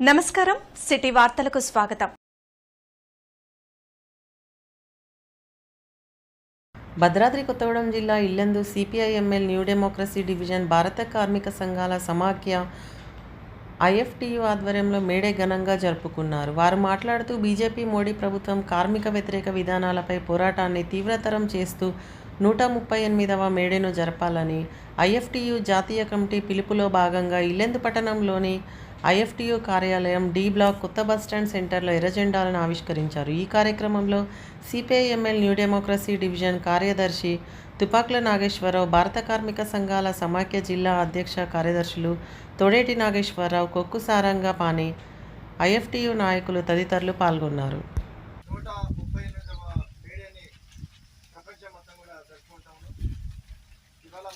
నమస్కారం సిటీ వార్తలకు స్వాగతం. భద్రాద్రి కొత్తగూడెం జిల్లా Yellandu CPIML new democracy division భారత కార్మిక సంఘాల సమాఖ్య ఐఎఫ్టియు ఆధ్వర్యంలో మేడే ఘనంగా జరుపుకున్నారు. వారు మాట్లాడుతూ బీజేపీ మోడీ ప్రభుత్వం కార్మిక వ్యతిరేక విధానాలపై పోరాటాన్ని తీవ్రతరం చేస్తూ నూట ముప్పై ఎనిమిదవ మేడేను జరపాలని ఐఎఫ్టియు జాతీయ కమిటీ పిలుపులో భాగంగా ఇల్లెందు పట్టణంలోని ఐఎఫ్టీయూ కార్యాలయం డి బ్లాక్ కొత్త బస్టాండ్ సెంటర్లో ఎర్రజెండాలను ఆవిష్కరించారు. ఈ కార్యక్రమంలో సిపిఐఎంఎల్ న్యూ డెమోక్రసీ డివిజన్ కార్యదర్శి తుపాకుల నాగేశ్వరరావు భారత కార్మిక సంఘాల సమాఖ్య జిల్లా అధ్యక్ష కార్యదర్శులు తొడేటి నాగేశ్వరరావు కొక్కు సారంగా పాని ఐఎఫ్టియు నాయకులు తదితరులు పాల్గొన్నారు.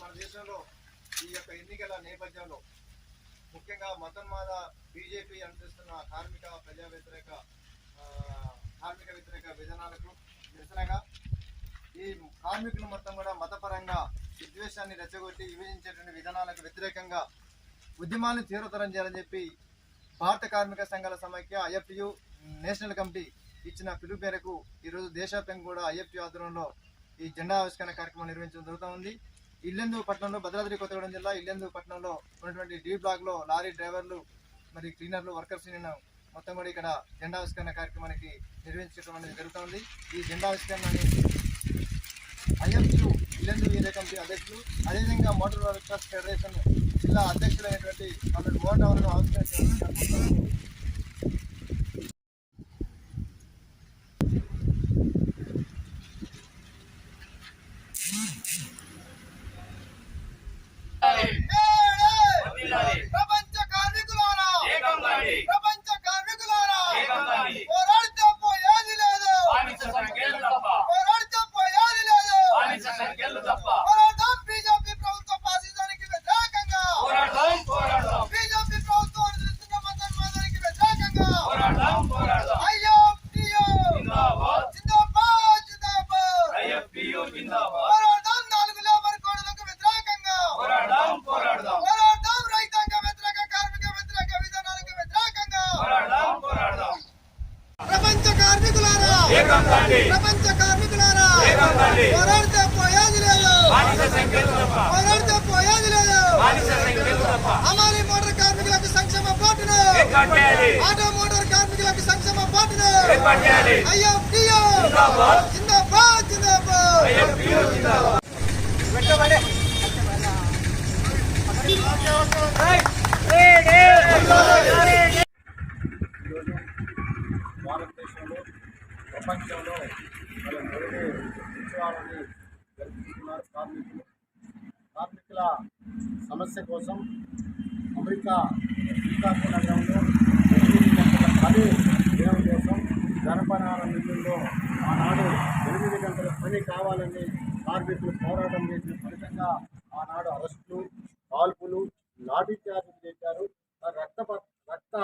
మన దేశంలో ఈ యొక్క ఎన్నికల నేపథ్యంలో మతన్మాద బీజేపీ అనుసరిస్తున్న కార్మిక ప్రజా వ్యతిరేక కార్మిక వ్యతిరేక విధానాలకు నిరసనగా ఈ కార్మికులు మొత్తం కూడా మతపరంగా విద్వేషాన్ని రెచ్చగొట్టి విభజించేటువంటి విధానాలకు వ్యతిరేకంగా ఉద్యమాన్ని తీవ్రతరం చేయాలని చెప్పి భారత కార్మిక సంఘాల సమైక్య ఐఎఫ్యు నేషనల్ కమిటీ ఇచ్చిన పిలుపు మేరకు ఈరోజు దేశవ్యాప్తంగా కూడా ఐఎఫ్యు ఆధ్వర్యంలో ఈ జెండా ఆవిష్కరణ కార్యక్రమం నిర్వహించడం జరుగుతూ ఉంది. ఇల్లెందు పట్టణంలో భద్రాద్రి కొత్తగూడెం జిల్లా ఇల్లెందు పట్టణంలో ఉన్నటువంటి డి బ్లాక్లో లారీ డ్రైవర్లు మరి క్లీనర్లు వర్కర్స్ యూనియన్ మొత్తం కూడా ఇక్కడ జెండా ఆవిష్కరణ కార్యక్రమానికి నిర్వహించడం అనేది జరుగుతుంది. ఈ జెండా అనేది ఐఎఫ్యు ఇల్లెందు ఏరియా కమిటీ అధ్యక్షులు అదేవిధంగా మోటార్ వర్కర్స్ ఫెడరేషన్ జిల్లా అధ్యక్షులైనటువంటి వాళ్ళ మోటార్ అవలను ప్రపంచ కార్మికులారా పోరాడితే పోయేది లేదు. పోరాడితే పోయేది లేదు. అమారి మోటార్ కార్మికులకు సంక్షేమ పోటును. ఆటో మోటార్ కార్మికులకు సంక్షేమ పోటును. అయ్యో జిందాబాద్. జిందాబాద్ భారతదేశంలో ప్రపంచంలో ఉత్సవాలని జరుపుకుంటున్నారు కార్మికులు కార్మికుల సమస్య కోసం అమెరికా శ్రీకాకుళం నగరంలో పని దినం కోసం గర్భనార మిల్లుల్లో ఆనాడు ఎనిమిది గంటల పని కావాలని కార్మికులు పోరాటం చేసిన ఫలితంగా ఆనాడు అరెస్టులు కాల్పులు లాఠీ చార్జీలు చేశారు రక్త రక్త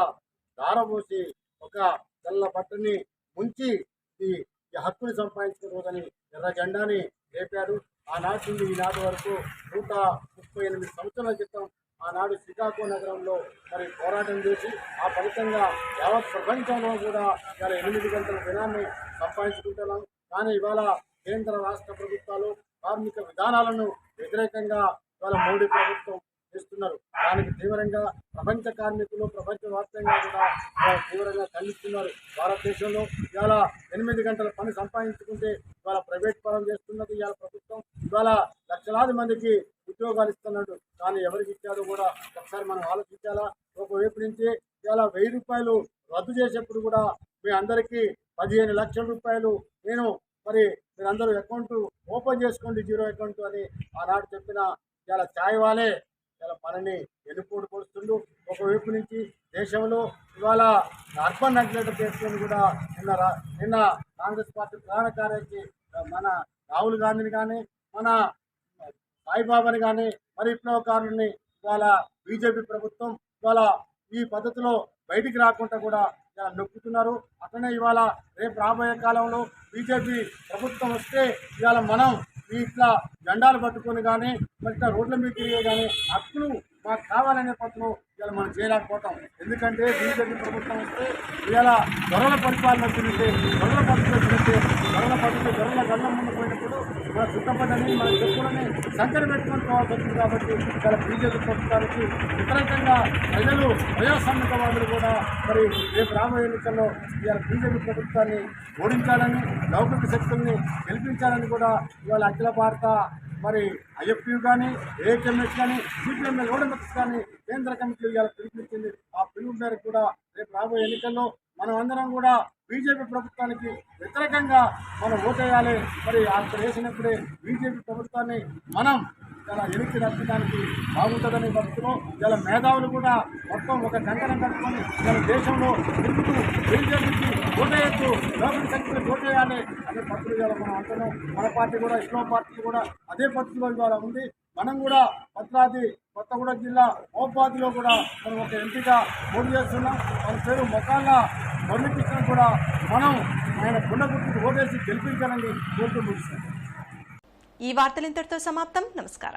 దారపోసి ఒక తెల్ల బట్టని ఆనాటి ఈనాటి వరకు నూట ముప్పై ఎనిమిది సంవత్సరాల క్రితం ఆనాడు శ్రీకాకుళం నగరంలో మరి పోరాటం చేసి ఆ ఫలితంగా యావత్ ప్రపంచంలో కూడా ఇవాళ ఎనిమిది గంటల దినాన్ని సంపాదించుకుంటున్నాం. కానీ ఇవాళ కేంద్ర రాష్ట్ర ప్రభుత్వాలు కార్మిక విధానాలను వ్యతిరేకంగా ఇవాళ మోడీ ప్రభుత్వం చేస్తున్నారు. దానికి తీవ్రంగా ప్రపంచ కార్మికులు ప్రపంచ వ్యాప్తంగా కూడా తీవ్రంగా ఖండిస్తున్నారు. భారతదేశంలో ఇవాళ ఎనిమిది గంటల పని సంపాదించుకుంటే ఇవాళ ప్రైవేట్ పరం చేస్తున్నది ఇవాళ ప్రభుత్వం. ఇవాళ లక్షలాది మందికి ఉద్యోగాలు ఇస్తున్నాడు. కానీ ఎవరికి ఇచ్చాడో కూడా ఒకసారి మనం ఆలోచించాలా? ఒకవైపు నుంచి ఇవాళ వెయ్యి రూపాయలు రద్దు చేసేప్పుడు కూడా మీ అందరికీ పదిహేను లక్షల రూపాయలు నేను మరి మీరందరూ అకౌంట్ ఓపెన్ చేసుకోండి జీరో అకౌంట్ అని ఆనాడు చెప్పిన ఇలా ఛాయ్ వాలే మనల్ని మనని వెనుపోటు పొడుస్తుండు ఒకవైపు నుంచి దేశంలో ఇవాళ అర్బన్ నక్సలైట్ చేసుకొని కూడా నిన్న రా- నిన్న కాంగ్రెస్ పార్టీ ప్రధాన కార్యదర్శి మన రాహుల్ గాంధీని కానీ మన సాయిబాబాని కానీ మరి విప్లవకారుల్ని ఇవాళ బీజేపీ ప్రభుత్వం ఇవాళ ఈ పద్ధతిలో బయటికి రాకుండా కూడా నొక్కుతున్నారు. అట్లనే ఇవాళ రేపు రాబోయే కాలంలో బీజేపీ ప్రభుత్వం వస్తే ఇవాళ మనం ఇట్లా జెండాలు పట్టుకొని కానీ మరి రోడ్ల మీద తిరిగే కానీ హక్కులు మాకు కావాలనే పత్రం ఇలా మనం చేయలేకపోతాం. ఎందుకంటే బీజేపీ ప్రభుత్వం వస్తే ఇలా దొరల పరిపాలన వచ్చినట్టే ధరల పద్ధతి వచ్చినట్టే ధరల పద్ధతి ధరల గళ్ళం ముందు పోయినప్పుడు మన చుట్టపడ్డని మన చెప్పులని సంకర పెట్టుకొని పోవాల్సి వచ్చింది కాబట్టి ఇలా బీజేపీ ప్రభుత్వానికి వ్యతిరేకంగా ప్రజలు ప్రజాస్వామికవాదులు కూడా మరి రేపు రాబోయే ఎన్నికల్లో ఇవాళ బీజేపీ ప్రభుత్వాన్ని ఓడించాలని లౌకిక శక్తుల్ని గెలిపించాలని కూడా ఇవాళ అఖిల భారత మరి ఐఎఫ్యూ కానీ ఏకెంఎస్ కానీ సిపిఎంఎల్ ఓడమెక్స్ కానీ కేంద్ర కమిటీ ఇవాళ పిలుపునిచ్చింది. ఆ పిలుపు మేరకు కూడా రేపు రాబోయే ఎన్నికల్లో మనం అందరం కూడా బీజేపీ ప్రభుత్వానికి వ్యతిరేకంగా మనం ఓటేయాలి మరి అక్కడ వేసినప్పుడే బీజేపీ ప్రభుత్వాన్ని మనం చాలా ఎనికి రచ్చడానికి బాగుంటుందని భక్తులు ఇలా మేధావులు కూడా మొత్తం ఒక కంకణం కట్టుకొని ఇలా దేశంలో తిరుగుతూ బీజేపీకి ఓటేయచ్చు లోపల శక్తులు ఓటేయాలి అదే పద్ధతులు ఇవాళ మనం అంటున్నాం. మన పార్టీ కూడా ఇస్లాం పార్టీ కూడా అదే పద్ధతిలో ఇవాళ ఉంది. మనం కూడా భద్రాద్రి కొత్తగూడెం జిల్లా మోపాదిలో కూడా మనం ఒక ఎంపీగా పోటీ చేస్తున్నాం. మన పేరు మొకాళ్ళ మురళీకృష్ణ కూడా మనం ఆయన గుండె ఓటేసి గెలిపించాలని కోరుతూ ముగిస్తున్నాం. ఈ వార్తలు ఇంతటితో సమాప్తం. నమస్కారం.